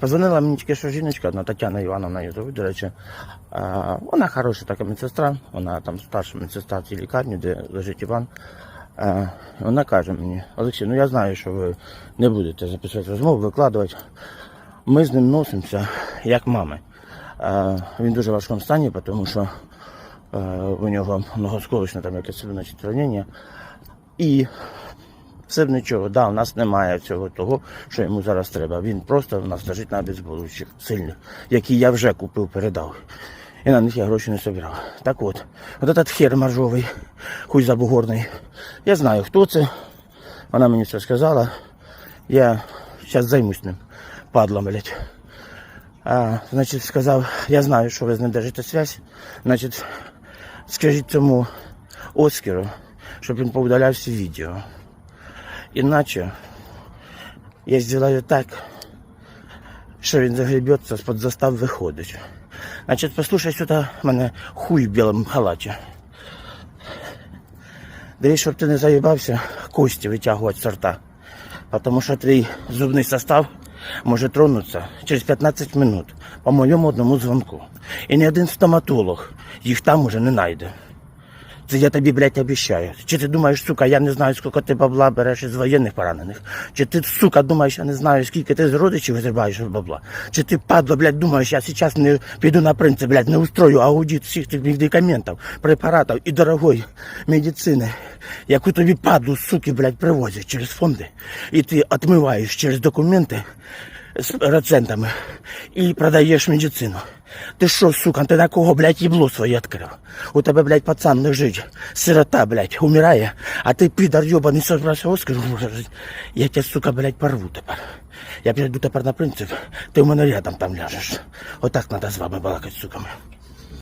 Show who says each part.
Speaker 1: Позвонила мені тільки що жіночка, одна Тетяна Івановна її зовуть, до речі. А, вона хороша така медсестра, вона там старша медсестра в цій лікарні, де лежить Іван. А, вона каже мені, Олексій, ну я знаю, що ви не будете записувати розмову, викладувати. Ми з ним носимося як мами. А, він дуже в важкому стані, тому що а, у нього многосколочне там якесь ранення. І все б нічого, да, у нас немає цього того, що йому зараз треба. Він просто в нас лежить на обезболюючих сильних, які я вже купив, передав. І на них я гроші не собирав. Так от, от этот хер моржовий, хуй забугорний. Я знаю, хто це. Вона мені це сказала. Я зараз займусь ним, падлом, блядь. А, значить, сказав, я знаю, що ви з ним держите связь. Значить, скажіть цьому Оскару, щоб він поудаляв всі відео. Иначе я сделаю так, що він загребеться з-під застав виходить. Значить, послухай сюди мене хуй в білому халаті. Дивись, щоб ти не заїбався кості витягувати з рта. Тому що твій зубний состав може тронутися через 15 минут по моєму одному дзвонку. І ні один стоматолог їх там уже не знайде. Це я тобі, блядь, обіцяю. Чи ти думаєш, сука, я не знаю, скільки ти бабла береш із воєнних поранених? Чи ти, сука, думаєш, я не знаю, скільки ти з родичів визрібаєш бабла? Чи ти, падла, блядь, думаєш, я зараз не піду на принцип, блядь, не устрою аудит всіх тих медикаментів, препаратів і дорогої медицини, яку тобі падлу, суки, блядь, привозять через фонди, і ти отмиваєш через документи з процентами і продаєш медицину. Ти що, сука, ти на кого, блядь, їбло своє відкрив? У тебе, блядь, пацан лежить, сирота, блядь, умирає, а ти підар йобаний собрався Оскар, я тебе, сука, блядь, порву тепер. Я прийду тепер на принцип, ти у мене рядом там ляжеш. Отак треба з вами балакати, суками.